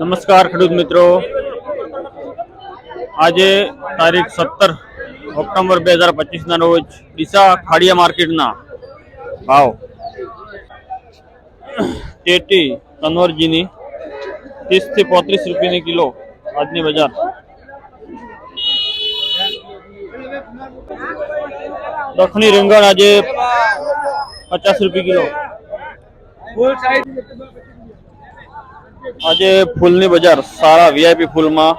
नमस्कार खेडूत मित्रों आज तारीख सत्तर ऑक्टोबर बजार पच्चीस रोज डीसा खाड़िया मार्केट ना भाव टेटी कन्वर्जी तीस थी पौतरीस रुपये किलो आज बजार दखनी रींगण आज पचास रूपये किलो આજે ફૂલની બજાર સારા વીઆઈપી ફૂલમાં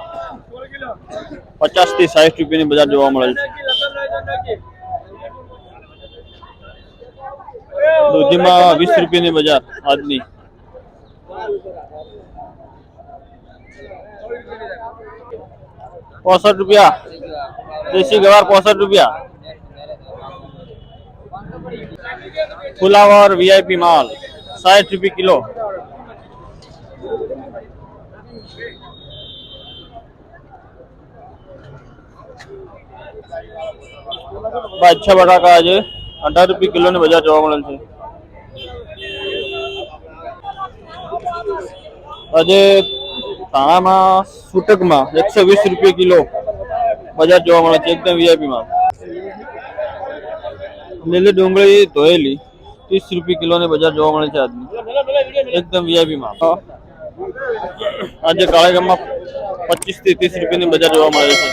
પચાસ થી સાહીઠ રૂપિયાની બજાર જોવા મળે છે દૂધીમાં વીસ રૂપિયાની બજાર આજની પોસઠ રૂપિયા દેશી ગવાર પોસઠ રૂપિયા ફુલાવર વીઆઈપી માલ સાઠ રૂપિયા કિલો ભાઈ છાબડા કાજે ₹100 કિલોને બજાર જોવા મળેલ છે અજે તાણામાં સુટકમાં ₹120 કિલો બજાર જોવા મળેલ છે ને વીઆઈપીમાં મેલે ડોંગળી ધોયેલી ₹30 કિલોને બજાર જોવા મળેલ છે આદમી એકદમ વીઆઈપીમાં આજે કાળાગામમાં પચીસ થી ત્રીસ રૂપિયાની બજાર જોવા મળે છે